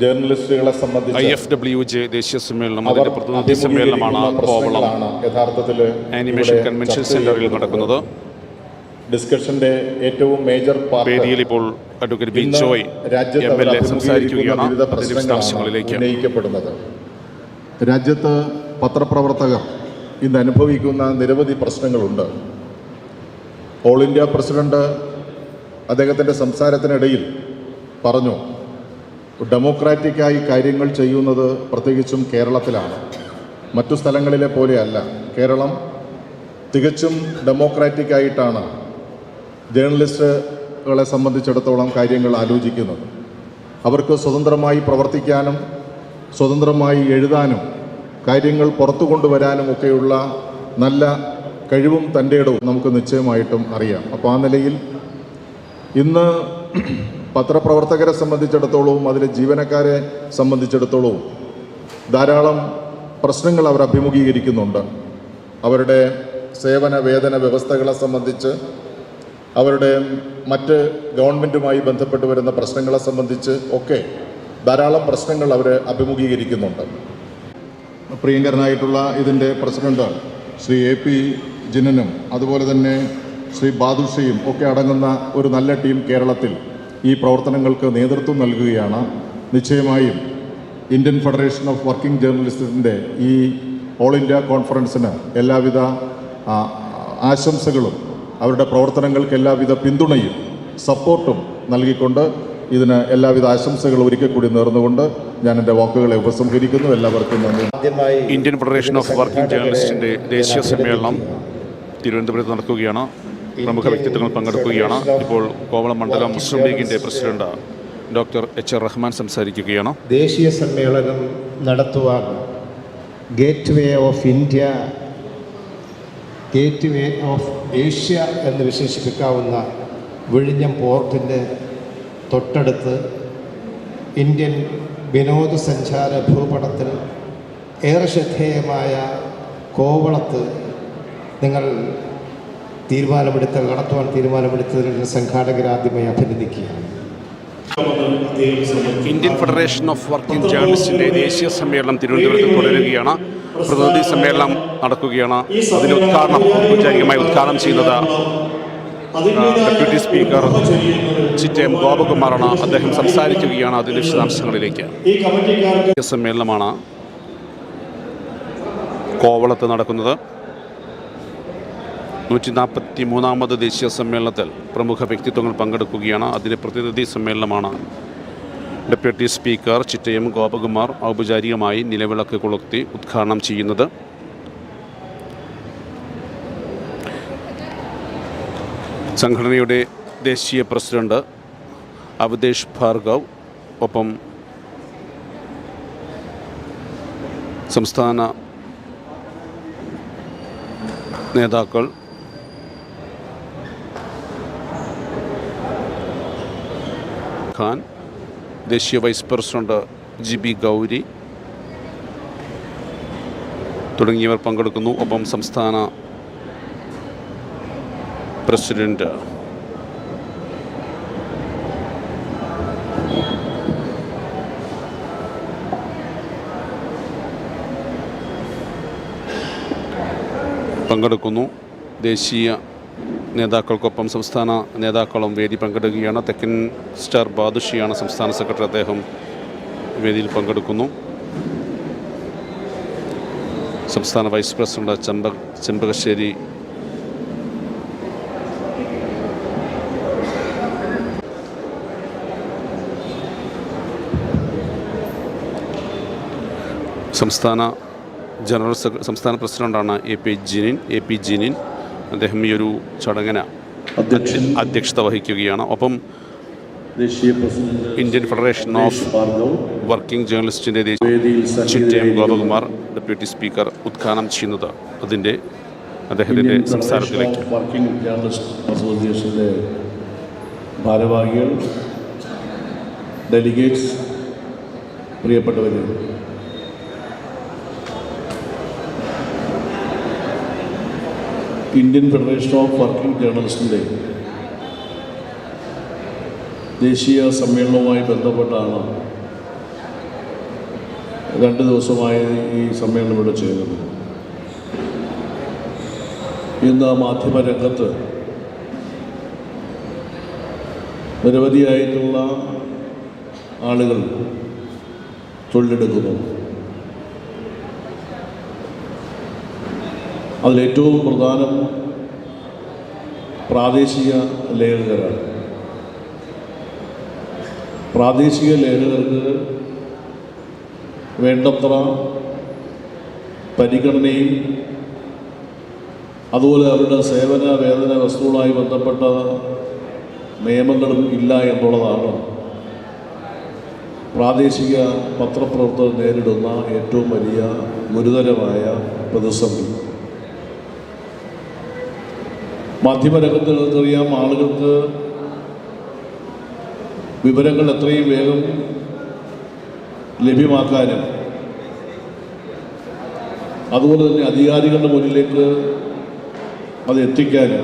ജേർണലിസ്റ്റുകളെ സംബന്ധിച്ച് I F W J ദേശീയ സമ്മേളനം അതിന്റെ പ്രതിനിധി സമ്മേളനമാണ് കോവളം. യഥാർത്ഥത്തിൽ ആനിമേഷൻ കൺവെൻഷൻ സെന്ററിൽ. നടക്കുന്നത്. ഡിസ്കഷന്റെ ഏറ്റവും മേജർ വേദിയിൽ ഇപ്പോൾ അഡ്വക്കേറ്റ് ബിൽ ജോയ് രാജ്യത്ത് എം എൽ എ സംസാരിക്കുകയാണ്. വിശദാംശങ്ങളിലേക്ക്. ഉന്നയിക്കപ്പെടുന്നത്. രാജ്യത്ത് പത്രപ്രവർത്തകർ ഇന്ന് അനുഭവിക്കുന്ന നിരവധി പ്രശ്നങ്ങളുണ്ട്. ഓൾ ഇന്ത്യ പ്രസിഡന്റ് അദ്ദേഹത്തിന്റെ സംസാരത്തിനിടയിൽ പറഞ്ഞു ഡെമോക്രാറ്റിക്കായി കാര്യങ്ങൾ ചെയ്യുന്നത് പ്രത്യേകിച്ചും കേരളത്തിലാണ്. മറ്റു സ്ഥലങ്ങളിലെ പോലെയല്ല. കേരളം തികച്ചും ഡെമോക്രാറ്റിക്കായിട്ടാണ് ജേർണലിസ്റ്റുകളെ സംബന്ധിച്ചിടത്തോളം കാര്യങ്ങൾ ആലോചിക്കുന്നത്. അവർക്ക് സ്വതന്ത്രമായി പ്രവർത്തിക്കാനും സ്വതന്ത്രമായി എഴുതാനും കാര്യങ്ങൾ പുറത്തു കൊണ്ടുവരാനും ഒക്കെയുള്ള നല്ല കഴിവും തന്റെ ഇടവും നമുക്ക് നിശ്ചയമായിട്ടും അറിയാം. അപ്പോൾ ആ നിലയിൽ ഇന്ന് പത്രപ്രവർത്തകരെ സംബന്ധിച്ചിടത്തോളവും അതിലെ ജീവനക്കാരെ സംബന്ധിച്ചിടത്തോളവും ധാരാളം പ്രശ്നങ്ങൾ അവർ അഭിമുഖീകരിക്കുന്നുണ്ട്. അവരുടെ സേവന വേതന വ്യവസ്ഥകളെ സംബന്ധിച്ച് അവരുടെ മറ്റ് ഗവൺമെന്റുമായി ബന്ധപ്പെട്ട് വരുന്ന പ്രശ്നങ്ങളെ സംബന്ധിച്ച് ഒക്കെ ധാരാളം പ്രശ്നങ്ങൾ അവർ അഭിമുഖീകരിക്കുന്നുണ്ട്. പ്രിയങ്കരനായിട്ടുള്ള ഇതിന്റെ പ്രസിഡന്റ് ശ്രീ എ പി ജിനനും അതുപോലെ തന്നെ ശ്രീ ബാദുഷയും ഒക്കെ അടങ്ങുന്ന ഒരു നല്ല ടീം കേരളത്തിൽ ഈ പ്രവർത്തനങ്ങൾക്ക് നേതൃത്വം നൽകുകയാണ്. നിശ്ചയമായും ഇന്ത്യൻ ഫെഡറേഷൻ ഓഫ് വർക്കിംഗ് ജേർണലിസ്റ്റിന്റെ ഈ ഓൾ ഇന്ത്യ കോൺഫറൻസിന് എല്ലാവിധ ആശംസകളും അവരുടെ പ്രവർത്തനങ്ങൾക്ക് എല്ലാവിധ പിന്തുണയും സപ്പോർട്ടും നൽകിക്കൊണ്ട് ഇതിന് എല്ലാവിധ ആശംസകളും ഒരിക്കൽ കൂടി നേർന്നുകൊണ്ട് ഞാൻ എന്റെ വാക്കുകളെ ഉപസംഹരിക്കുന്നു. എല്ലാവർക്കും നന്ദി. ആദ്യമായി ഇന്ത്യൻ ഫെഡറേഷൻ ഓഫ് വർക്കിംഗ് ജേർണലിസ്റ്റിന്റെ ദേശീയ സമ്മേളനം തിരുവനന്തപുരത്ത് നടക്കുകയാണ്. പ്രമുഖ വ്യക്തിത്വങ്ങൾ പങ്കെടുക്കുകയാണ്. ഇപ്പോൾ കോവളം മണ്ഡലം മുസ്ലിം ലീഗിന്റെ president doctor H R Rahman സംസാരിക്കുകയാണ്. ദേശീയ സമ്മേളനം നടത്തുവാൻ gateway of India gateway of Asia എന്ന് വിശേഷിപ്പിക്കാവുന്ന വിഴിഞ്ഞം പോർട്ടിന്റെ തൊട്ടടുത്ത് ഇന്ത്യൻ വിനോദസഞ്ചാര ഭൂപടത്തിൽ ഏറെ ശ്രദ്ധേയമായ കോവളത്ത് നിങ്ങൾ തീരുമാനമെടുത്ത നടത്തുവാൻ തീരുമാനമെടുത്തതിനുള്ള സംഘാടകരെ ആദ്യമായി അഭിനന്ദിക്കുകയാണ്. ഇന്ത്യൻ ഫെഡറേഷൻ ഓഫ് വർക്കിംഗ് ജേർണലിസ്റ്റിന്റെ ദേശീയ സമ്മേളനം തിരുവനന്തപുരത്ത് തുടരുകയാണ്. പ്രതിനിധി സമ്മേളനം നടക്കുകയാണ്. അതിന്റെ ഉദ്ഘാടനം ഔപചാരികമായി ഉദ്ഘാടനം ചെയ്യുന്നത് ഡെപ്യൂട്ടി സ്പീക്കർ ചിറ്റയം ഗോപകുമാറാണ്. അദ്ദേഹം സംസാരിക്കുകയാണ് അതിന്റെ വിശദാംശങ്ങളിലേക്ക്. സമ്മേളനമാണ് കോവളത്ത് നടക്കുന്നത്. നൂറ്റി നാൽപ്പത്തി മൂന്നാമത് ദേശീയ സമ്മേളനത്തിൽ പ്രമുഖ വ്യക്തിത്വങ്ങൾ പങ്കെടുക്കുകയാണ്. അതിന്റെ പ്രതിനിധി സമ്മേളനമാണ് ഡെപ്യൂട്ടി സ്പീക്കർ ചിറ്റയം ഗോപകുമാർ ഔപചാരികമായി നിലവിളക്ക് കൊളുത്തി ഉദ്ഘാടനം ചെയ്യുന്നത്. സംഘടനയുടെ ദേശീയ പ്രസിഡന്റ് അവതേഷ് ഭാർഗവ് ഒപ്പം സംസ്ഥാന നേതാക്കൾ ഖാൻ ദേശീയ vice president G B Gauri തുടങ്ങിയവർ പങ്കെടുക്കുന്നു. ഒപ്പം സംസ്ഥാന പ്രസിഡന്റ് പങ്കെടുക്കുന്നു. ദേശീയ നേതാക്കൾക്കൊപ്പം സംസ്ഥാന നേതാക്കളും വേദി പങ്കെടുക്കുകയാണ് തെക്കൻ സ്റ്റാർ ബാദുഷിയാണ് സംസ്ഥാന സെക്രട്ടറി അദ്ദേഹം വേദിയിൽ പങ്കെടുക്കുന്നു. സംസ്ഥാന വൈസ് പ്രസിഡന്റ് ചെമ്പ ചെമ്പകശ്ശേരി സംസ്ഥാന ജനറൽ സംസ്ഥാന പ്രസിഡന്റാണ് A P Jinin A P Jinin. അദ്ദേഹം ഈ ഒരു ചടങ്ങിന് അധ്യക്ഷത വഹിക്കുകയാണ്. ഒപ്പം ഇന്ത്യൻ ഫെഡറേഷൻ ഓഫ് വർക്കിംഗ് ജേർണലിസ്റ്റിന്റെ ദേശീയ ചിറ്റയം. ഗോപകുമാർ ഡെപ്യൂട്ടി സ്പീക്കർ ഉദ്ഘാടനം ചെയ്യുന്നത്. അതിന്റെ അദ്ദേഹത്തിന്റെ സംസാരത്തിലേക്ക്. വർക്കിംഗ് ജേർണലിസ്റ്റ് അസോസിയേഷന്റെ ഭാരവാഹികൾ ഡെലിഗേറ്റ്സ് പ്രിയപ്പെട്ടവരെ ഇന്ത്യൻ ഫെഡറേഷൻ ഓഫ് വർക്കിംഗ് ജേർണലിസ്റ്റിന്റെ ദേശീയ സമ്മേളനവുമായി ബന്ധപ്പെട്ടാണ് രണ്ട് ദിവസമായി ഈ സമ്മേളനം ഇവിടെ ചെയ്യുന്നത്. ഇന്ന് മാധ്യമരംഗത്ത് നിരവധിയായിട്ടുള്ള ആളുകൾ തൊഴിലെടുക്കുന്നു. അതിലേറ്റവും പ്രധാനം പ്രാദേശിക ലേഖകരാണ്. പ്രാദേശിക ലേഖകർക്ക് വേണ്ടത്ര പരിഗണനയും അതുപോലെ അവരുടെ സേവന വേതന വസ്തുക്കളുമായി ബന്ധപ്പെട്ട നിയമങ്ങളും ഇല്ല എന്നുള്ളതാണ് പ്രാദേശിക പത്രപ്രവർത്തകർ നേരിടുന്ന ഏറ്റവും വലിയ ഗുരുതരമായ പ്രതിസന്ധി. മാധ്യമരംഗത്ത് നിങ്ങൾക്കറിയാം ആളുകൾക്ക് വിവരങ്ങൾ എത്രയും വേഗം ലഭ്യമാക്കാനും അതുപോലെ തന്നെ അധികാരികളുടെ മുന്നിലേക്ക് അത് എത്തിക്കാനും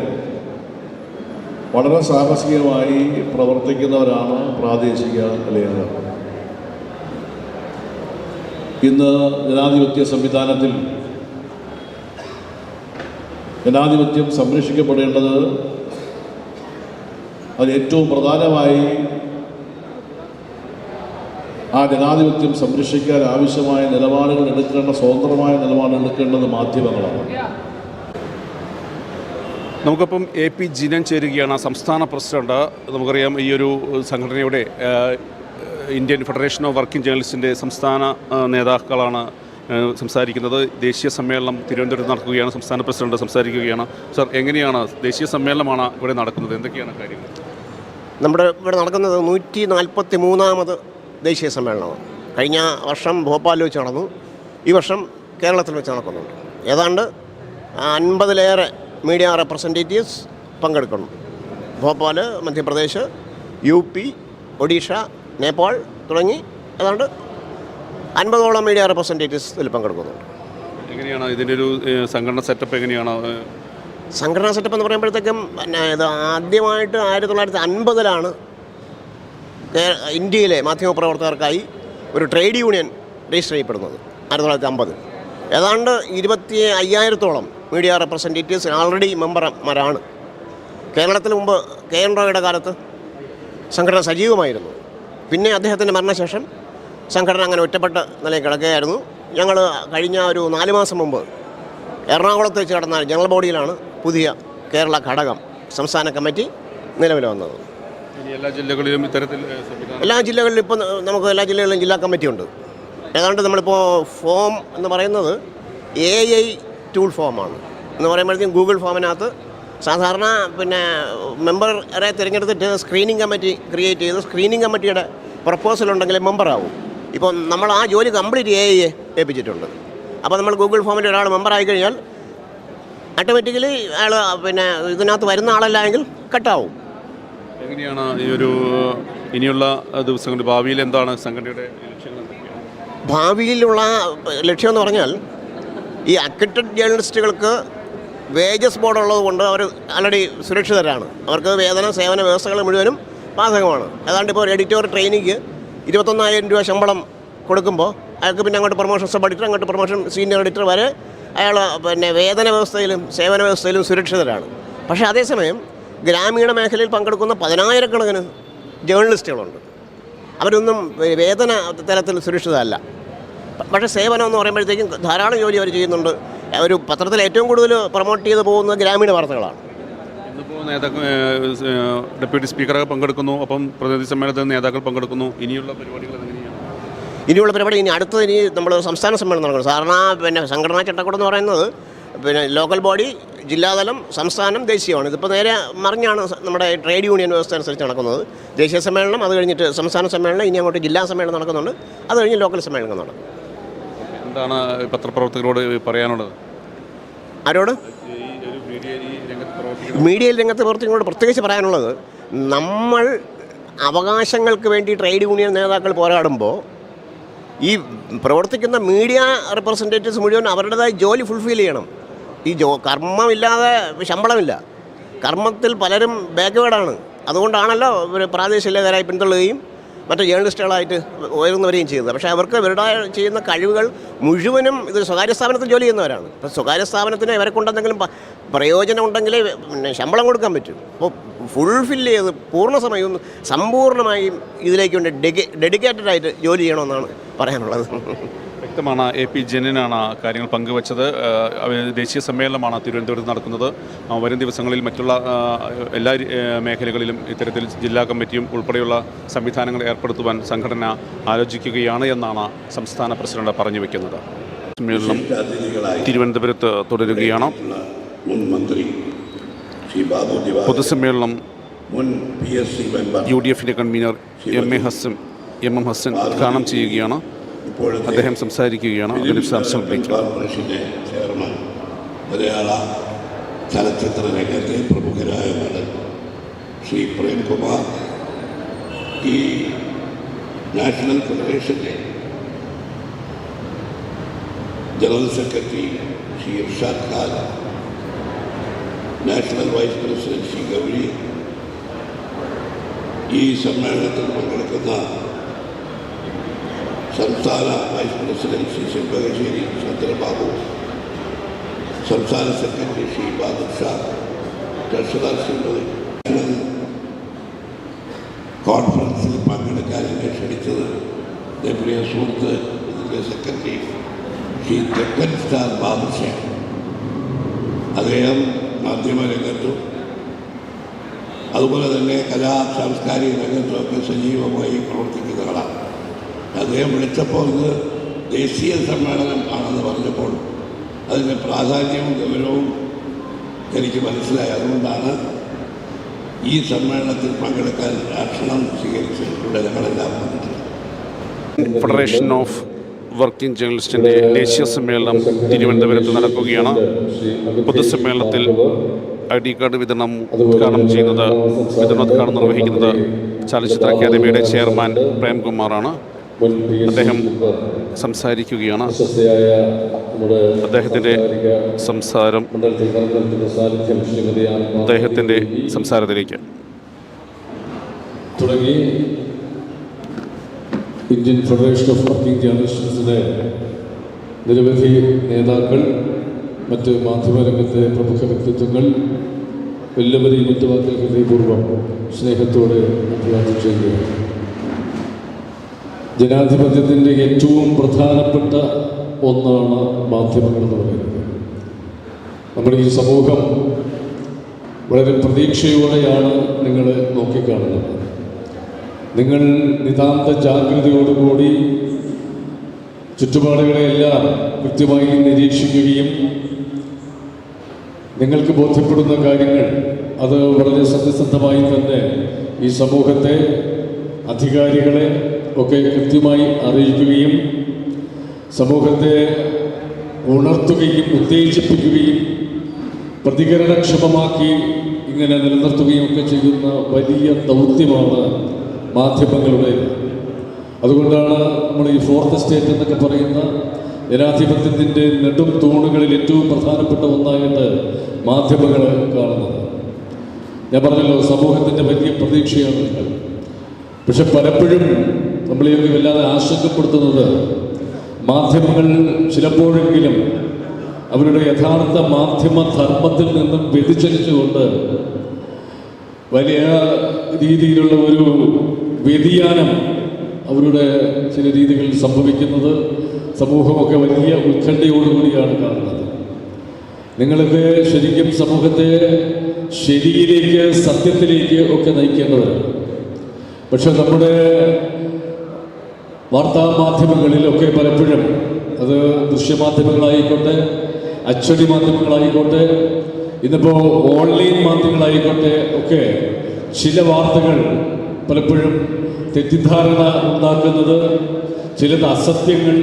വളരെ സാഹസികമായി പ്രവർത്തിക്കുന്നവരാണ് പ്രാദേശിക ലേഖകർ. ഇന്ന് ജനാധിപത്യ സംവിധാനത്തിൽ ജനാധിപത്യം സംരക്ഷിക്കപ്പെടേണ്ടത് അതിൽ ഏറ്റവും പ്രധാനമായി ആ ജനാധിപത്യം സംരക്ഷിക്കാൻ ആവശ്യമായ നിലപാടുകൾ എടുക്കേണ്ട സ്വതന്ത്രമായ നിലപാടുകൾ എടുക്കേണ്ടത് മാധ്യമങ്ങളാണ്. നമുക്കിപ്പം എ പി ജിനൻ ചേരുകയാണ് സംസ്ഥാന പ്രസിഡന്റ്. നമുക്കറിയാം ഈ ഒരു സംഘടനയുടെ ഇന്ത്യൻ ഫെഡറേഷൻ ഓഫ് വർക്കിംഗ് ജേർണലിസ്റ്റിന്റെ സംസ്ഥാന നേതാക്കളാണ് സംസാരിക്കുന്നത് ദേശീയ സമ്മേളനം തിരുവനന്തപുരത്ത് നടക്കുകയാണ് സംസ്ഥാന പ്രസിഡന്റ് സംസാരിക്കുകയാണ്. സർ എങ്ങനെയാണ് ദേശീയ സമ്മേളനമാണ് ഇവിടെ നടക്കുന്നത്? എന്തൊക്കെയാണ് കാര്യങ്ങൾ നമ്മുടെ ഇവിടെ നടക്കുന്നത് നൂറ്റി നാൽപ്പത്തി മൂന്നാമത് ദേശീയ സമ്മേളനമാണ്. കഴിഞ്ഞ വർഷം ഭോപ്പാലിൽ വെച്ച് നടന്നു. ഈ വർഷം കേരളത്തിൽ വെച്ച് നടക്കുന്നുണ്ട്. ഏതാണ്ട് അൻപതിലേറെ മീഡിയ റെപ്രസെന്റേറ്റീവ്സ് പങ്കെടുക്കുന്നു. ഭോപ്പാൽ മധ്യപ്രദേശ് യു പി ഒഡീഷ നേപ്പാൾ തുടങ്ങി ഏതാണ്ട് അൻപതോളം മീഡിയ റെപ്രസെന്റേറ്റീവ്സ് ഇതിൽ പങ്കെടുക്കുന്നുണ്ട്. എങ്ങനെയാണ് ഇതിന്റെ ഒരു സംഘടന സെറ്റപ്പ് എങ്ങനെയാണ്? സംഘടനാ സെറ്റപ്പ് എന്ന് പറയുമ്പോഴത്തേക്കും പിന്നെ ഇത് ആദ്യമായിട്ട് ആയിരത്തി തൊള്ളായിരത്തി അൻപതിലാണ് ഇന്ത്യയിലെ മാധ്യമപ്രവർത്തകർക്കായി ഒരു ട്രേഡ് യൂണിയൻ രജിസ്റ്റർ ചെയ്യപ്പെടുന്നത് ആയിരത്തി തൊള്ളായിരത്തി അമ്പത് ഏതാണ്ട് ഇരുപത്തി അയ്യായിരത്തോളം മീഡിയ റെപ്രസെന്റേറ്റീവ്സ് ആൾറെഡി മെമ്പർമാരാണ് കേരളത്തിന് മുമ്പ് കെ എൻ റോയുടെ കാലത്ത് സംഘടന സജീവമായിരുന്നു. പിന്നെ അദ്ദേഹത്തിന്റെ മരണശേഷം സംഘടന അങ്ങനെ ഒറ്റപ്പെട്ട നിലയിൽ കിടക്കുകയായിരുന്നു. ഞങ്ങൾ കഴിഞ്ഞ ഒരു നാല് മാസം മുമ്പ് എറണാകുളത്ത് വെച്ച് നടന്ന ജനറൽ ബോഡിയിലാണ് പുതിയ കേരള ഘടകം സംസ്ഥാന കമ്മിറ്റി നിലവിൽ വന്നത്. എല്ലാ ജില്ലകളിലും ഇത്തരത്തിൽ എല്ലാ ജില്ലകളിലും ഇപ്പോൾ നമുക്ക് എല്ലാ ജില്ലകളിലും ജില്ലാ കമ്മിറ്റി ഉണ്ട് ഏതാണ്ട് നമ്മളിപ്പോൾ ഫോം എന്ന് പറയുന്നത് എ ഐ ടൂൾ ഫോമാണ് എന്ന് പറയുമ്പോഴത്തേക്കും ഗൂഗിൾ ഫോമിനകത്ത് സാധാരണ പിന്നെ മെമ്പറെ തിരഞ്ഞെടുത്തിട്ട് സ്ക്രീനിങ് കമ്മിറ്റി ക്രിയേറ്റ് ചെയ്ത് സ്ക്രീനിങ് കമ്മിറ്റിയുടെ പ്രപ്പോസൽ ഉണ്ടെങ്കിൽ മെമ്പറാവും ഇപ്പോൾ നമ്മൾ ആ ജോലി കംപ്ലീറ്റ് എ ഐയെ ഏൽപ്പിച്ചിട്ടുണ്ട്. അപ്പോൾ നമ്മൾ ഗൂഗിൾ ഫോമിൽ ഒരാൾ മെമ്പറായി കഴിഞ്ഞാൽ ഓട്ടോമാറ്റിക്കലി അയാൾ പിന്നെ ഇതിനകത്ത് വരുന്ന ആളല്ല എങ്കിൽ കട്ടാവും. എങ്ങനെയാണ് ഈ ഒരു ഇനിയുള്ള ദിവസങ്ങളിൽ ഭാവിയിൽ എന്താണ് സംഘടനയുടെ ഭാവിയിലുള്ള ലക്ഷ്യം എന്ന് പറഞ്ഞാൽ ഈ അക്കറ്റഡ് ജേർണലിസ്റ്റുകൾക്ക് വേജസ് ബോർഡ് ഉള്ളത് കൊണ്ട് അവർ ആൾറെഡി സുരക്ഷിതരാണ്. അവർക്ക് വേതന സേവന വ്യവസ്ഥകൾ മുഴുവനും ബാധകമാണ്. ഏതാണ്ട് ഇപ്പോൾ ഒരു എഡിറ്റോർ ട്രെയിനിക്ക് ഇരുപത്തൊന്നായിരം രൂപ ശമ്പളം കൊടുക്കുമ്പോൾ അയാൾക്ക് പിന്നെ അങ്ങോട്ട് പ്രൊമോഷൻ സബ് എഡിറ്റർ അങ്ങോട്ട് പ്രൊമോഷൻ സീനിയർ എഡിറ്റർ വരെ അയാൾ പിന്നെ വേതന വ്യവസ്ഥയിലും സേവന വ്യവസ്ഥയിലും സുരക്ഷിതരാണ്. പക്ഷേ അതേസമയം ഗ്രാമീണ മേഖലയിൽ പങ്കെടുക്കുന്ന പതിനായിരക്കണക്കിന് ജേർണലിസ്റ്റുകളുണ്ട്. അവരൊന്നും വേതന തലത്തിൽ സുരക്ഷിതമല്ല പക്ഷേ സേവനം എന്ന് പറയുമ്പോഴത്തേക്കും ധാരാളം ജോലി അവർ ചെയ്യുന്നുണ്ട്. ഒരു പത്രത്തിൽ ഏറ്റവും കൂടുതൽ പ്രൊമോട്ട് ചെയ്ത് പോകുന്നത് ഗ്രാമീണ വാർത്തകളാണ്. ഇന്നിപ്പോൾ നേതാക്കൾ ഡെപ്യൂട്ടി സ്പീക്കറൊക്കെ പങ്കെടുക്കുന്നു. അപ്പം പ്രതിനിധി സമ്മേളനത്തിൽ നേതാക്കൾ പങ്കെടുക്കുന്നു. ഇനിയുള്ള പരിപാടികൾ എങ്ങനെയാണ്? ഇനിയുള്ള പരിപാടി ഇനി അടുത്തത് ഇനി നമ്മൾ സംസ്ഥാന സമ്മേളനം നടക്കണം. സാധാരണ പിന്നെ സംഘടനാ ചട്ടക്കൂട് എന്ന് പറയുന്നത് പിന്നെ ലോക്കൽ ബോഡി ജില്ലാതലം സംസ്ഥാനം ദേശീയമാണ്. ഇതിപ്പോൾ നേരെ മറിഞ്ഞാണ് നമ്മുടെ ട്രേഡ് യൂണിയൻ വ്യവസ്ഥ അനുസരിച്ച് നടക്കുന്നത്. ദേശീയ സമ്മേളനം അത് കഴിഞ്ഞിട്ട് സംസ്ഥാന സമ്മേളനം ഇനി അങ്ങോട്ട് ജില്ലാ സമ്മേളനം നടക്കുന്നുണ്ട്. അത് കഴിഞ്ഞ് ലോക്കൽ സമ്മേളനം നടക്കും. എന്താണ് പത്രപ്രവർത്തകരോട് പറയാനുള്ളത്? ആരോട് ഈ ഒരു മീഡിയ ഈ രംഗത്ത് പ്രവർത്തിക്കുന്ന മീഡിയയിൽ രംഗത്ത് പ്രവർത്തിക്കുന്നതോട് പ്രത്യേകിച്ച് പറയാനുള്ളത് നമ്മൾ അവകാശങ്ങൾക്ക് വേണ്ടി ട്രേഡ് യൂണിയൻ നേതാക്കൾ പോരാടുമ്പോൾ ഈ പ്രവർത്തിക്കുന്ന മീഡിയ റെപ്രസെന്റേറ്റീവ്സ് മുഴുവൻ അവരുടേതായ ജോലി ഫുൾഫിൽ ചെയ്യണം. ഈ ജോ കർമ്മമില്ലാതെ ശമ്പളമില്ല. കർമ്മത്തിൽ പലരും ബാക്ക്വേഡാണ് അതുകൊണ്ടാണല്ലോ നേതാരായി പിന്തള്ളുകയും മറ്റു ജേർണലിസ്റ്റുകളായിട്ട് ഉയർന്നു ചെയ്യുന്നത്. പക്ഷേ അവർക്ക് ഇവരുടെ ചെയ്യുന്ന കഴിവുകൾ മുഴുവനും ഇത് സ്വകാര്യ സ്ഥാപനത്തിൽ ജോലി ചെയ്യുന്നവരാണ്. അപ്പോൾ സ്വകാര്യ സ്ഥാപനത്തിന് ഇവരെ കൊണ്ടെന്തെങ്കിലും പ്രയോജനം ഉണ്ടെങ്കിൽ പിന്നെ ശമ്പളം കൊടുക്കാൻ പറ്റും. അപ്പോൾ ഫുൾഫിൽ ചെയ്ത് പൂർണ സമയവും സമ്പൂർണമായും ഇതിലേക്ക് വേണ്ടി ഡെഡിക്കേറ്റഡ് ആയിട്ട് ജോലി ചെയ്യണമെന്നാണ് പറയാനുള്ളത്. വ്യക്തമാണ് എ പി ജെന്നിനാണ് കാര്യങ്ങൾ പങ്കുവച്ചത്. ദേശീയ സമ്മേളനമാണ് തിരുവനന്തപുരത്ത് നടക്കുന്നത്. വരും ദിവസങ്ങളിൽ മറ്റുള്ള എല്ലാ മേഖലകളിലും ഇത്തരത്തിൽ ജില്ലാ കമ്മിറ്റിയും ഉൾപ്പെടെയുള്ള സംവിധാനങ്ങൾ ഏർപ്പെടുത്തുവാൻ സംഘടന ആലോചിക്കുകയാണ് എന്നാണ് സംസ്ഥാന പ്രസിഡന്റ് പറഞ്ഞു വയ്ക്കുന്നത് സമ്മേളനം തിരുവനന്തപുരത്ത് തുടരുകയാണ്. പൊതുസമ്മേളനം യു ഡി എഫിന്റെ convener M A Hasan M M Hasan ഉദ്ഘാടനം ചെയ്യുകയാണ്. അദ്ദേഹം സംസാരിക്കുകയാണ് അതിന്റെ വിശദാംശങ്ങളിലേക്ക് കോർപ്പറേഷന്റെ ചെയർമാൻ മലയാള ചലച്ചിത്ര രംഗത്തെ പ്രമുഖരായ നടൻ ശ്രീ പ്രേംകുമാർ ഈ നാഷണൽ ഫെഡറേഷന്റെ general secretary Shri Irshad Khan national vice president Shri Gauri ഈ സമ്മേളനത്തിൽ പങ്കെടുക്കുന്ന സംസ്ഥാന വൈസ് പ്രസിഡന്റ് ശ്രീ ചെമ്പകശ്ശേരി ചന്ദ്രബാബു. സംസ്ഥാന സെക്രട്ടറി ശ്രീ ബാദുർ ഷാ. ട്രഷറർ ശ്രീമതി കോൺഫറൻസിൽ പങ്കെടുക്കാൻ എന്നെ ക്ഷണിച്ചത് എന്റെ പ്രിയ സുഹൃത്ത് ഇതിന്റെ സെക്രട്ടറി ശ്രീ തെക്കൻ സ്റ്റാർ ബാദുർ ഷാ. അദ്ദേഹം മാധ്യമരംഗത്തും അതുപോലെ തന്നെ കലാ സാംസ്കാരിക രംഗത്തുമൊക്കെ സജീവമായി പ്രവർത്തിക്കുന്ന ആളാണ്. അദ്ദേഹം വിളിച്ചപ്പോൾ ഇത് ദേശീയ സമ്മേളനം ആണെന്ന് പറഞ്ഞപ്പോൾ അതിന്റെ പ്രാധാന്യവും ഗൗരവവും എനിക്ക് മനസ്സിലായി. അതുകൊണ്ടാണ് ഈ സമ്മേളനത്തിൽ പങ്കെടുക്കാൻ ക്ഷണം സ്വീകരിച്ച് ഇവിടെ ഞങ്ങളെല്ലാം വന്നിട്ടുണ്ട് ഫെഡറേഷൻ ഓഫ് വർക്കിംഗ് ജേർണലിസ്റ്റിന്റെ ദേശീയ സമ്മേളനം തിരുവനന്തപുരത്ത് നടക്കുകയാണ്. പൊതുസമ്മേളനത്തിൽ ഐ ഡി കാർഡ് വിതരണം ഉദ്ഘാടനം ചെയ്യുന്നത് വിതരണോദ്ഘാടനം നിർവഹിക്കുന്നത് ചലച്ചിത്ര അക്കാദമിയുടെ ചെയർമാൻ പ്രേംകുമാറാണ്. അദ്ദേഹം സംസാരിക്കുകയാണ്. അദ്ദേഹത്തിന്റെ സംസാരം അദ്ദേഹത്തിന്റെ സംസാരത്തിലേക്ക്. തുടങ്ങി ഇന്ത്യൻ ഫെഡറേഷൻ ഓഫ് വർക്കിംഗ് ജേർണലിസ്റ്റിന്റെ നിരവധി നേതാക്കൾ മറ്റ് മാധ്യമരംഗത്തെ പ്രമുഖ വ്യക്തിത്വങ്ങൾ എല്ലാവരെയും ഒത്തുവാക്കൽ ഹൃദയപൂർവം സ്നേഹത്തോടെ അഭിവാദ്യം ചെയ്യുകയാണ്. ജനാധിപത്യത്തിന്റെ ഏറ്റവും പ്രധാനപ്പെട്ട ഒന്നാണ് മാധ്യമങ്ങൾ എന്ന് പറയുന്നത്. നമ്മുടെ ഈ സമൂഹം വളരെ പ്രതീക്ഷയോടെയാണ് നിങ്ങൾ നോക്കിക്കാണുന്നത്. നിങ്ങൾ നിതാന്ത ജാഗ്രതയോടുകൂടി ചുറ്റുപാടുകളെല്ലാം കൃത്യമായി നിരീക്ഷിക്കുകയും നിങ്ങൾക്ക് ബോധ്യപ്പെടുന്ന കാര്യങ്ങൾ അത് വളരെ സത്യസന്ധമായി തന്നെ ഈ സമൂഹത്തെ അധികാരികളെ ഒക്കെ കൃത്യമായി അറിയിക്കുകയും സമൂഹത്തെ ഉണർത്തുകയും ഉത്തേജിപ്പിക്കുകയും പ്രതികരണക്ഷമമാക്കി ഇങ്ങനെ നിലനിർത്തുകയും ഒക്കെ ചെയ്യുന്ന വലിയ ദൗത്യമാണ് മാധ്യമങ്ങളുടെ. അതുകൊണ്ടാണ് നമ്മൾ ഈ ഫോർത്ത് സ്റ്റേറ്റ് എന്നൊക്കെ പറയുന്ന ജനാധിപത്യത്തിന്റെ നെടും തൂണുകളിൽ ഏറ്റവും പ്രധാനപ്പെട്ട ഒന്നായിട്ട് മാധ്യമങ്ങൾ കാണുന്നത്. ഞാൻ പറഞ്ഞല്ലോ സമൂഹത്തിന്റെ വലിയ പ്രതീക്ഷയാണ്. പക്ഷെ പലപ്പോഴും നമ്മളെയൊക്കെ വല്ലാതെ ആശങ്കപ്പെടുത്തുന്നത് മാധ്യമങ്ങൾ ചിലപ്പോഴെങ്കിലും അവരുടെ യഥാർത്ഥ മാധ്യമ ധർമ്മത്തിൽ നിന്നും വ്യതിചലിച്ചുകൊണ്ട് വലിയ രീതിയിലുള്ള ഒരു വ്യതിയാനം അവരുടെ ചില രീതികളിൽ സംഭവിക്കുന്നത് സമൂഹമൊക്കെ വലിയ ഉത്കണ്ഠയോടുകൂടിയാണ് കാണുന്നത്. നിങ്ങളൊക്കെ ശരിക്കും സമൂഹത്തെ ശരിയിലേക്ക് സത്യത്തിലേക്ക് ഒക്കെ നയിക്കേണ്ടവരാണ്. പക്ഷെ നമ്മുടെ വാർത്താ മാധ്യമങ്ങളിലൊക്കെ പലപ്പോഴും അത് ദൃശ്യമാധ്യമങ്ങളായിക്കോട്ടെ അച്ചടി മാധ്യമങ്ങളായിക്കോട്ടെ ഇന്നിപ്പോൾ ഓൺലൈൻ മാധ്യമങ്ങളായിക്കോട്ടെ ഒക്കെ ചില വാർത്തകൾ പലപ്പോഴും തെറ്റിദ്ധാരണ ഉണ്ടാക്കുന്നത് ചിലത് അസത്യങ്ങൾ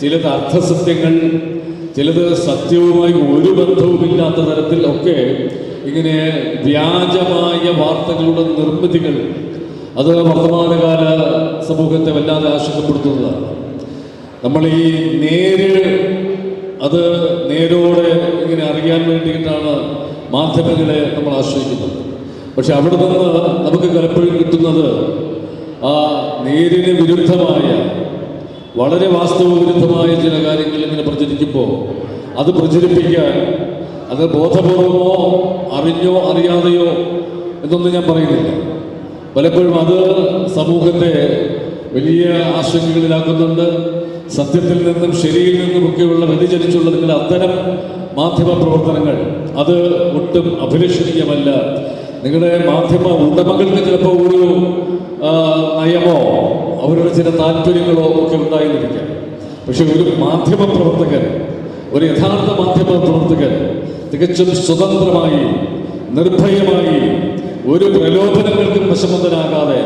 ചിലത് അർത്ഥസത്യങ്ങൾ ചിലത് സത്യവുമായി ഒരു ബന്ധവുമില്ലാത്ത തരത്തിൽ ഒക്കെ ഇങ്ങനെ വ്യാജമായ വാർത്തകളുടെ നിർമ്മിതികൾ അത് വർത്തമാനകാല സമൂഹത്തെ വല്ലാതെ ആശങ്കപ്പെടുത്തുന്നതാണ് നമ്മൾ ഈ നേര് അത് നേരോടെ ഇങ്ങനെ അറിയാൻ വേണ്ടിയിട്ടാണ് മാധ്യമങ്ങളെ നമ്മൾ ആശ്രയിക്കുന്നത്. പക്ഷെ അവിടെ നിന്ന് നമുക്ക് പലപ്പോഴും കിട്ടുന്നത് ആ നേരിന് വിരുദ്ധമായ വളരെ വാസ്തവ വിരുദ്ധമായ ചില കാര്യങ്ങൾ ഇങ്ങനെ പ്രചരിക്കുമ്പോൾ അത് പ്രചരിപ്പിക്കാൻ അത് ബോധപൂർവമോ അറിഞ്ഞോ അറിയാതെയോ എന്നൊന്നും ഞാൻ പറയുന്നില്ല. പലപ്പോഴും അത് സമൂഹത്തെ വലിയ ആശങ്കകളിലാക്കുന്നുണ്ട്. സത്യത്തിൽ നിന്നും ശരിയിൽ നിന്നുമൊക്കെയുള്ള വ്യതിചലിച്ചുള്ള നിങ്ങളുടെ അത്തരം മാധ്യമ പ്രവർത്തനങ്ങൾ അത് ഒട്ടും അഭിലഷണീയമല്ല. നിങ്ങളുടെ മാധ്യമ ഉടമകൾക്ക് ചിലപ്പോൾ ഒരു നയമോ അവരുടെ ചില താല്പര്യങ്ങളോ ഒക്കെ ഉണ്ടായിരുന്നിരിക്കാം പക്ഷെ ഒരു മാധ്യമ പ്രവർത്തകൻ ഒരു യഥാർത്ഥ മാധ്യമ പ്രവർത്തകൻ തികച്ചും സ്വതന്ത്രമായി നിർഭയമായി ഒരു പ്രലോഭനങ്ങൾക്കും വശംവദനാകാതെ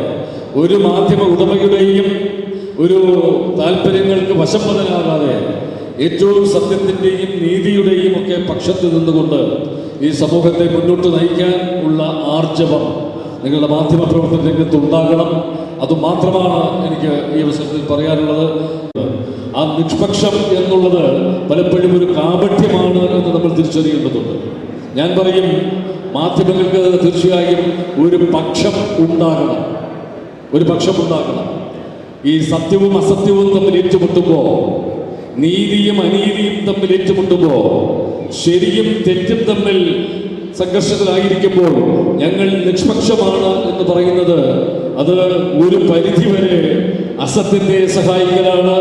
ഒരു മാധ്യമ ഉടമയുടെയും ഒരു താല്പര്യങ്ങൾക്ക് വശംപതനാകാതെ ഏറ്റവും സത്യത്തിന്റെയും നീതിയുടെയും ഒക്കെ പക്ഷത്ത് നിന്നുകൊണ്ട് ഈ സമൂഹത്തെ മുന്നോട്ട് നയിക്കാൻ ഉള്ള ആർജവം നിങ്ങളുടെ മാധ്യമ പ്രവർത്തന രംഗത്ത് ഉണ്ടാകണം. അതുമാത്രമാണ് എനിക്ക് ഈ അവസരത്തിൽ പറയാനുള്ളത്. ആ നിഷ്പക്ഷം എന്നുള്ളത് പലപ്പോഴും ഒരു കാപഠ്യമാണ് എന്ന് നമ്മൾ തിരിച്ചറിയേണ്ടതുണ്ട്. ഞാൻ പറയും മാധ്യമങ്ങൾക്ക് തീർച്ചയായും ഒരു പക്ഷം ഉണ്ടാകണം. ഒരു പക്ഷം ഉണ്ടാകണം ഈ സത്യവും അസത്യവും തമ്മിൽ ഏറ്റുമുട്ടുമ്പോൾ നീതിയും അനീതിയും തമ്മിൽ ഏറ്റുമുട്ടുമ്പോൾ ശരിയും തെറ്റും തമ്മിൽ സംഘർഷത്തിലായിരിക്കുമ്പോൾ ഞങ്ങൾ നിഷ്പക്ഷമാണ് എന്ന് പറയുന്നത് അത് ഒരു പരിധിവരെ അസത്യത്തെ സഹായിക്കലാണ്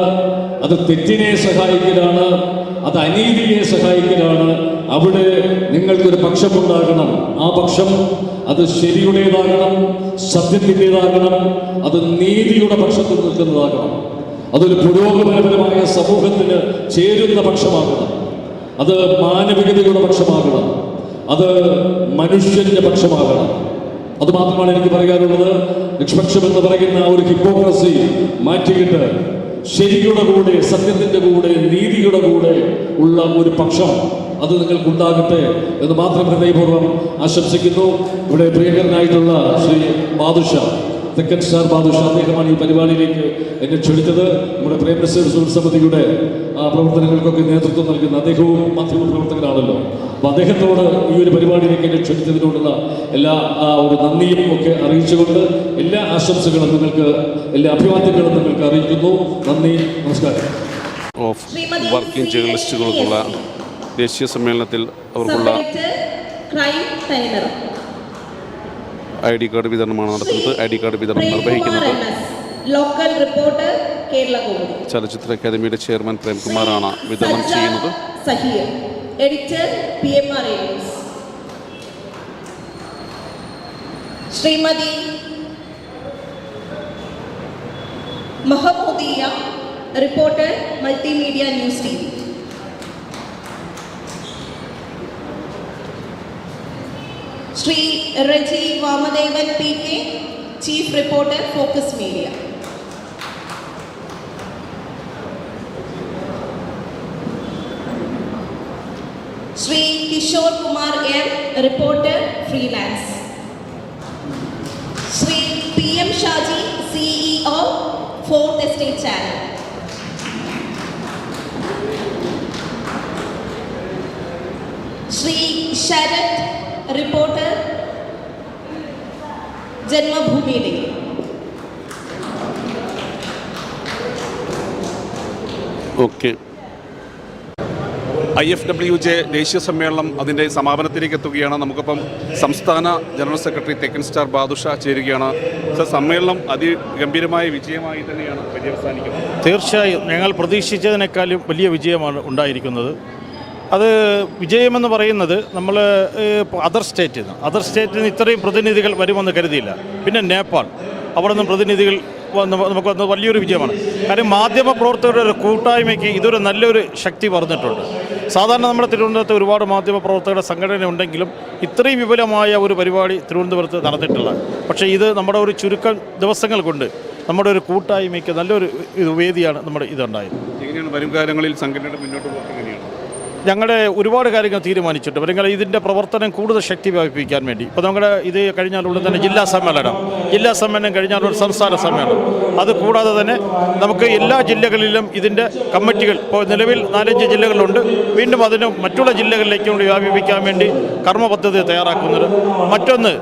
അത് തെറ്റിനെ സഹായിക്കലാണ് അത് അനീതിയെ സഹായിക്കലാണ്. അവിടെ നിങ്ങൾക്കൊരു പക്ഷമുണ്ടാകണം. ആ പക്ഷം അത് ശരിയുടേതാകണം സത്യത്തിന്റെതാകണം അത് നീതിയുടെ പക്ഷത്തിൽ നിൽക്കുന്നതാകണം. അതൊരു പുരോഗമനപരമായ സമൂഹത്തിന് ചേരുന്ന പക്ഷമാകണം. അത് മാനവികതയുടെ പക്ഷമാകണം. അത് മനുഷ്യന്റെ പക്ഷമാകണം. അത് മാത്രമാണ് എനിക്ക് പറയാനുള്ളത്. നിഷ്പക്ഷം എന്ന് പറയുന്ന ഒരു ഹിപ്പോക്രസി മാറ്റിയിട്ട് ശരിയുടെ കൂടെ സത്യത്തിന്റെ കൂടെ നീതിയുടെ കൂടെ ഉള്ള ഒരു പക്ഷം അത് നിങ്ങൾക്കുണ്ടാകട്ടെ എന്ന് മാത്രം ഹൃദയപൂർവം ആശംസിക്കുന്നു. ഇവിടെ പ്രിയങ്കരനായിട്ടുള്ള ശ്രീ ബാദുഷ തെക്കൻ സ്റ്റാർ ബാദുഷ അദ്ദേഹമാണ് ഈ പരിപാടിയിലേക്ക് എന്നെ ക്ഷണിച്ചത്. നമ്മുടെ പ്രേമനശ്വര സമിതിയുടെ പ്രവർത്തനങ്ങൾക്കൊക്കെ നേതൃത്വം നൽകുന്ന അദ്ദേഹവും മാധ്യമ പ്രവർത്തകരാണല്ലോ അപ്പോൾ അദ്ദേഹത്തോട് ഈ ഒരു പരിപാടിയിലേക്ക് എന്നെ ക്ഷണിച്ചതിനോടുള്ള എല്ലാ ഒരു നന്ദിയും ഒക്കെ അറിയിച്ചുകൊണ്ട് എല്ലാ ആശംസകളും നിങ്ങൾക്ക് എല്ലാ അഭിവാദ്യങ്ങളും നിങ്ങൾക്ക് അറിയിക്കുന്നു. നന്ദി നമസ്കാരം. ഓഫ് വർക്കിംഗ് ജേർണലിസ്റ്റുകൾക്കുള്ള ദേശീയ സമ്മേളനത്തിൽ അവർക്കുള്ള ഐ ഡി കാർഡ് വിതരണമാണ് നടത്തുന്നത്. ഐ ഡി കാർഡ് വിതരണം നിർവഹിക്കുന്നത് ലോക്കൽ റിപ്പോർട്ടർ കേരള ചലച്ചിത്ര അക്കാദമിയുടെ ചെയർമാൻ പ്രേംകുമാറാണ് വിതരണം ചെയ്യുന്നത്. Saheer. Editor P M R Shrimati Mahmoodiya reporter multimedia news T V Shri Reji Vamadevan P K chief reporter focus media Shri Kishore Kumar M reporter freelance Shri P M Shaji CEO fourth estate channel Shri Sarath reporter Janmabhoomi day okay I F W J ദേശീയ സമ്മേളനം അതിന്റെ സമാപനത്തിലേക്ക് എത്തുകയാണ്. നമുക്കിപ്പം സംസ്ഥാന general secretary തെക്കൻ star Badusha ചേരുകയാണ്. സമ്മേളനം അതിഗംഭീരമായ വിജയമായി തന്നെയാണ് പര്യവസാനിക്കുന്നത്. തീർച്ചയായും ഞങ്ങൾ പ്രതീക്ഷിച്ചതിനേക്കാളും വലിയ വിജയമാണ് ഉണ്ടായിരിക്കുന്നത്. അത് വിജയമെന്ന് പറയുന്നത് നമ്മൾ അതർ സ്റ്റേറ്റിൽ നിന്ന് അതർ സ്റ്റേറ്റിൽ നിന്ന് ഇത്രയും പ്രതിനിധികൾ വരുമെന്ന് കരുതിയില്ല. പിന്നെ നേപ്പാൾ. അവിടെ നിന്ന് പ്രതിനിധികൾ നമുക്ക് വന്നത് വലിയൊരു വിജയമാണ്. കാര്യം മാധ്യമ പ്രവർത്തകരുടെ ഒരു കൂട്ടായ്മയ്ക്ക് ഇതൊരു നല്ലൊരു ശക്തി പറഞ്ഞിട്ടുണ്ട് സാധാരണ നമ്മുടെ തിരുവനന്തപുരത്ത് ഒരുപാട് മാധ്യമ പ്രവർത്തകരുടെ സംഘടന ഉണ്ടെങ്കിലും ഇത്രയും വിപുലമായ ഒരു പരിപാടി തിരുവനന്തപുരത്ത് നടന്നിട്ടില്ല. പക്ഷേ ഇത് നമ്മുടെ ഒരു ചുരുക്കം ദിവസങ്ങൾ കൊണ്ട് നമ്മുടെ ഒരു കൂട്ടായ്മയ്ക്ക് നല്ലൊരു വേദിയാണ് നമ്മുടെ ഇതുണ്ടായത്. എങ്ങനെയാണ് വരും കാലങ്ങളിൽ സംഘടനയുടെ മുന്നോട്ട് പോക്ക് എങ്ങനെയാണ്? ഞങ്ങളുടെ ഒരുപാട് കാര്യങ്ങൾ തീരുമാനിച്ചിട്ടുണ്ട്. നിങ്ങൾ ഇതിന്റെ പ്രവർത്തനം കൂടുതൽ ശക്തി വ്യാപിപ്പിക്കാൻ വേണ്ടി. ഇപ്പോൾ നമ്മുടെ ഇത് കഴിഞ്ഞാലുള്ള തന്നെ ജില്ലാ സമ്മേളനം. ജില്ലാ സമ്മേളനം കഴിഞ്ഞാലുള്ള സംസ്ഥാന സമ്മേളനം. അത് കൂടാതെ തന്നെ നമുക്ക് എല്ലാ ജില്ലകളിലും ഇതിന്റെ കമ്മിറ്റികൾ ഇപ്പോൾ നിലവിൽ നാലഞ്ച് ജില്ലകളിലുണ്ട് വീണ്ടും അതിന് മറ്റുള്ള ജില്ലകളിലേക്കും കൂടി വ്യാപിപ്പിക്കാൻ വേണ്ടി കർമ്മ പദ്ധതി തയ്യാറാക്കുന്നത്. മറ്റൊന്ന്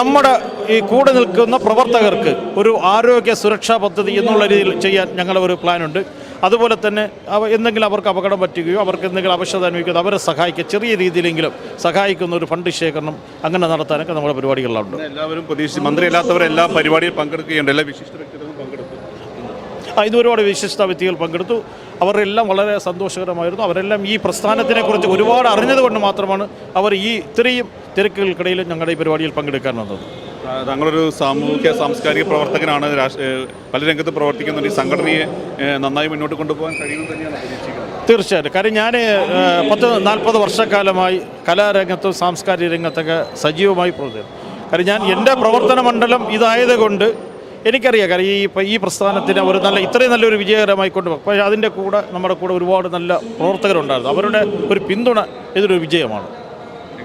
നമ്മുടെ ഈ കൂടെ നിൽക്കുന്ന പ്രവർത്തകർക്ക് ഒരു ആരോഗ്യ സുരക്ഷാ പദ്ധതി എന്നുള്ള രീതിയിൽ ചെയ്യാൻ ഞങ്ങളുടെ ഒരു പ്ലാനുണ്ട്. അതുപോലെ തന്നെ അവ എന്തെങ്കിലും അവർക്ക് അപകടം പറ്റുകയോ അവർക്ക് എന്തെങ്കിലും അവശത അനുഭവിക്കുകയോ അവരെ സഹായിക്കുക. ചെറിയ രീതിയിലെങ്കിലും സഹായിക്കുന്ന ഒരു ഫണ്ട് ശേഖരണം അങ്ങനെ നടത്താനൊക്കെ നമ്മുടെ പരിപാടികളിലുണ്ട്. എല്ലാവരും പ്രതീക്ഷിച്ച് മന്ത്രി അല്ലാത്തവരെല്ലാം പരിപാടിയിൽ പങ്കെടുക്കുകയുണ്ട്. എല്ലാ വിശിഷ്ട വ്യക്തികളും പങ്കെടുത്തു. ആ, ഇത് ഒരുപാട് വിശിഷ്ട വ്യക്തികൾ പങ്കെടുത്തു. അവരെല്ലാം വളരെ സന്തോഷകരമായിരുന്നു. അവരെല്ലാം ഈ പ്രസ്ഥാനത്തിനെ കുറിച്ച് ഒരുപാട് അറിഞ്ഞതുകൊണ്ട് മാത്രമാണ് അവർ ഈ ഇത്രയും തിരക്കുകൾക്കിടയിൽ ഞങ്ങളുടെ ഈ പരിപാടിയിൽ പങ്കെടുക്കാൻ വന്നത്. താങ്കളൊരു സാമൂഹ്യ സാംസ്കാരിക പ്രവർത്തകനാണ്. പല രംഗത്ത് പ്രവർത്തിക്കുന്നുണ്ട്. ഈ സംഘടനയെ നന്നായി മുന്നോട്ട് കൊണ്ടുപോകാൻ കഴിയുമെന്ന് തന്നെയാണ് പ്രതീക്ഷിക്കുന്നത്. തീർച്ചയായിട്ടും. കാര്യം ഞാൻ പത്ത് നാൽപ്പത് വർഷക്കാലമായി കലാരംഗത്തും സാംസ്കാരിക രംഗത്തൊക്കെ സജീവമായി പ്രവർത്തിക്കുന്നു കാര്യം ഞാൻ എന്റെ പ്രവർത്തന മണ്ഡലം ഇതായതുകൊണ്ട് എനിക്കറിയാം. കാര്യം ഈ ഈ പ്രസ്ഥാനത്തിന് ഒരു നല്ല ഇത്രയും നല്ലൊരു വിജയകരമായി കൊണ്ടുപോകും പക്ഷേ അതിന്റെ കൂടെ നമ്മുടെ കൂടെ ഒരുപാട് നല്ല പ്രവർത്തകരുണ്ടായിരുന്നു. അവരുടെ ഒരു പിന്തുണ ഇതൊരു വിജയമാണ്.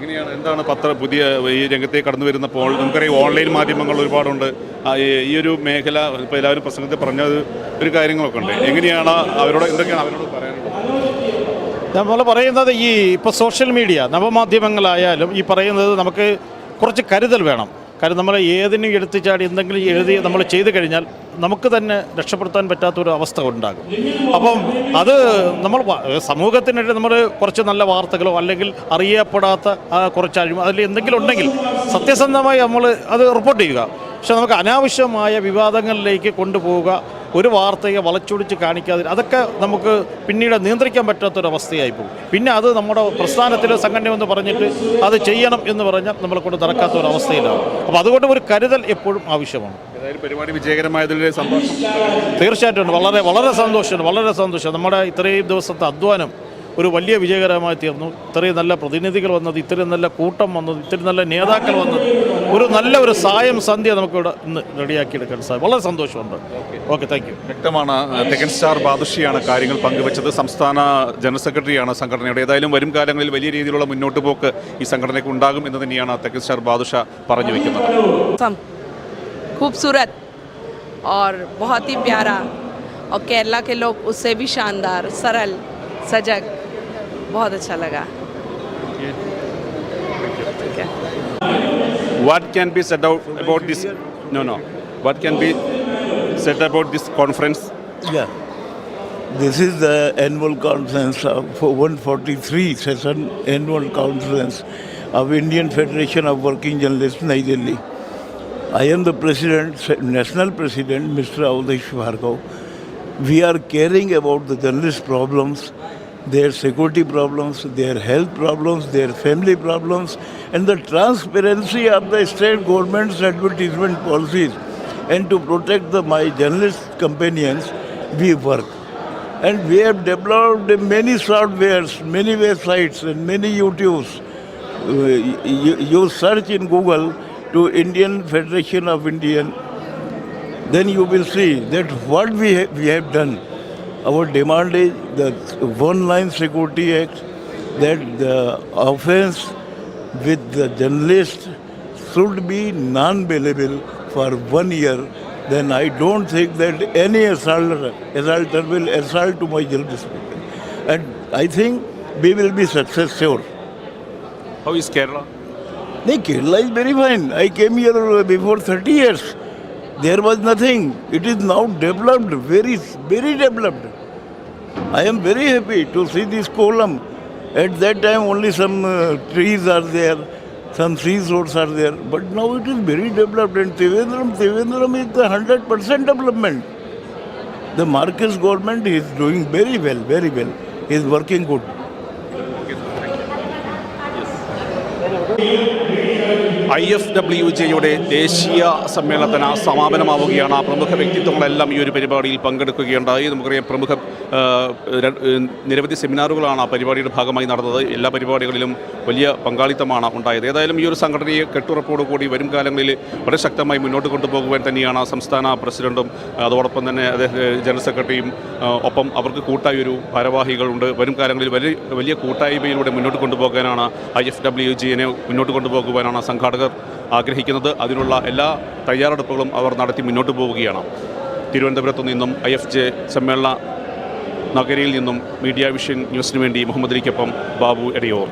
എങ്ങനെയാണ് എന്താണ് പത്ര പുതിയ ഈ രംഗത്തേക്ക് കടന്നു വരുന്നപ്പോൾ നമുക്കറിയാം ഓൺലൈൻ മാധ്യമങ്ങൾ ഒരുപാടുണ്ട്. ഈ- ഒരു മേഖല ഇപ്പോൾ എല്ലാവരും പ്രസംഗത്തിൽ പറഞ്ഞ ഒരു കാര്യങ്ങളൊക്കെ ഉണ്ട്. എങ്ങനെയാണ് അവരോട് എന്തൊക്കെയാണ് അവരോട് പറയാനുള്ളത്? നമ്മൾ പറയുന്നത് ഈ ഇപ്പോൾ സോഷ്യൽ മീഡിയ നവമാധ്യമങ്ങളായാലും ഈ പറയുന്നത് നമുക്ക് കുറച്ച് കരുതൽ വേണം. കാരണം നമ്മൾ ഏതിനും എടുത്തു ചാടി എന്തെങ്കിലും എഴുതി നമ്മൾ ചെയ്തു കഴിഞ്ഞാൽ നമുക്ക് തന്നെ രക്ഷപ്പെടുത്താൻ പറ്റാത്തൊരു അവസ്ഥ ഉണ്ടാകും. അപ്പം അത് നമ്മൾ സമൂഹത്തിനിടെ നമ്മൾ കുറച്ച് നല്ല വാർത്തകളോ അല്ലെങ്കിൽ അറിയപ്പെടാത്ത കുറച്ച് അഴിമ അതിൽ എന്തെങ്കിലും ഉണ്ടെങ്കിൽ സത്യസന്ധമായി നമ്മൾ അത് റിപ്പോർട്ട് ചെയ്യുക. പക്ഷെ നമുക്ക് അനാവശ്യമായ വിവാദങ്ങളിലേക്ക് കൊണ്ടുപോവുക ഒരു വാർത്തയെ വളച്ചൊടിച്ച് കാണിക്കാതെ അതൊക്കെ നമുക്ക് പിന്നീട് നിയന്ത്രിക്കാൻ പറ്റാത്തൊരവസ്ഥയായി പോകും. പിന്നെ അത് നമ്മുടെ പ്രസ്ഥാനത്തിലെ സംഘടനയെന്ന് പറഞ്ഞിട്ട് അത് ചെയ്യണം എന്ന് പറഞ്ഞാൽ നമ്മളെ കൊണ്ട് നടക്കാത്ത ഒരു അവസ്ഥയിലാണ് അപ്പോൾ അതുകൊണ്ട് ഒരു കരുതൽ എപ്പോഴും ആവശ്യമാണ്. പരിപാടി വിജയകരമായതിൽ സന്തോഷം. തീർച്ചയായിട്ടും. വളരെ വളരെ സന്തോഷമുണ്ട് വളരെ സന്തോഷം. നമ്മുടെ ഇത്രയും ദിവസത്തെ അധ്വാനം ഒരു വലിയ വിജയകരമായി തീർന്നു ഇത്രയും നല്ല പ്രതിനിധികൾ വന്നത് ഇത്രയും നല്ല കൂട്ടം വന്നത് ഇത്രയും നല്ല നേതാക്കൾ വന്നത് ഒരു നല്ല ഒരു സായം സന്ധ്യ നമുക്കിവിടെ ഇന്ന് റെഡിയാക്കിയെടുക്കാൻ സാധിക്കും വളരെ സന്തോഷമുണ്ട് ഓക്കെ താങ്ക് യു വ്യക്തമാണ് തെക്കൻ സ്റ്റാർ ബാദുഷിയാണ് കാര്യങ്ങൾ പങ്കുവച്ചത് സംസ്ഥാന ജനറൽ സെക്രട്ടറിയാണ് സംഘടനയുടെ ഏതായാലും വരും കാലങ്ങളിൽ വലിയ രീതിയിലുള്ള മുന്നോട്ട് പോക്ക് ഈ സംഘടനയ്ക്ക് ഉണ്ടാകും എന്ന് തന്നെയാണ് തെക്കൻ സ്റ്റാർ ബാദുഷ പറഞ്ഞു വയ്ക്കുന്നത് सम खूबसूरत और बहुत ही प्यारा और केरला के लोग उससे भी शानदार सरल सजग बहुत अच्छा लगा ठीक है What can be said out about this? No, no. What can be said about this conference? Yeah. This is the annual conference of 143 session annual conference of Indian Federation of Working Journalists, New Delhi. I am the president, national president, Mr. Avdesh Bhargav. We are caring about the journalist problems, their security problems, their health problems, their family problems, and the transparency of the state government's advertisement policies. And to protect the, my journalist companions, we work. And we have developed many softwares, many websites, and many YouTubes. Uh, you, search in Google to Indian Federation of Indian, then you will see that what we, we have done. Our demand is the One Line Security Act, that the offense with the journalist should be non-bailable for one year. Then I don't think that any assaulter, assaulter will assault to my journalist. And I think we will be successful. How is Kerala? No, Kerala is very fine. I came here before 30 years. There was nothing. It is now developed, very, very developed. I am very happy to see this column. At that time, only some uh, trees are there, some seashores are there. But now it is very developed. And Trivandrum, Trivandrum is the 100% development. The Marcus government is doing very well, very well. He is working good. I F W ജെയുടെ ദേശീയ സമ്മേളനത്തിന് സമാപനമാവുകയാണ്. പ്രമുഖ വ്യക്തിത്വങ്ങളെല്ലാം ഈ ഒരു പരിപാടിയിൽ പങ്കെടുക്കുകയുണ്ടായി. നമുക്കറിയാം പ്രമുഖ നിരവധി സെമിനാറുകളാണ് ആ പരിപാടിയുടെ ഭാഗമായി നടന്നത്. എല്ലാ പരിപാടികളിലും വലിയ പങ്കാളിത്തമാണ് ഉണ്ടായത്. ഏതായാലും ഈ ഒരു സംഘടനയെ കെട്ടുറപ്പോടുകൂടി വരും കാലങ്ങളിൽ വളരെ ശക്തമായി മുന്നോട്ട് കൊണ്ടുപോകുവാൻ തന്നെയാണ് സംസ്ഥാന പ്രസിഡന്റും അതോടൊപ്പം തന്നെ അദ്ദേഹം ജനറൽ സെക്രട്ടറിയും ഒപ്പം അവർക്ക് കൂട്ടായ ഒരു ഭാരവാഹികളുണ്ട്. വരും കാലങ്ങളിൽ വലിയ വലിയ കൂട്ടായ്മയിലൂടെ മുന്നോട്ട് കൊണ്ടുപോകാനാണ് ഐ എഫ് ഡബ്ല്യു ജിയെ മുന്നോട്ട് കൊണ്ടുപോകുവാനാണ് സംഘാടകർ ആഗ്രഹിക്കുന്നത് അതിനുള്ള എല്ലാ തയ്യാറെടുപ്പുകളും അവർ നടത്തി മുന്നോട്ട് പോവുകയാണ്. തിരുവനന്തപുരത്തു നിന്നും ഐ എഫ് ജെ സമ്മേളന നഗരിയിൽ നിന്നും മീഡിയ വിഷൻ ന്യൂസിനു വേണ്ടി മുഹമ്മദ് അലിക്കൊപ്പം ബാബു എടയോർ.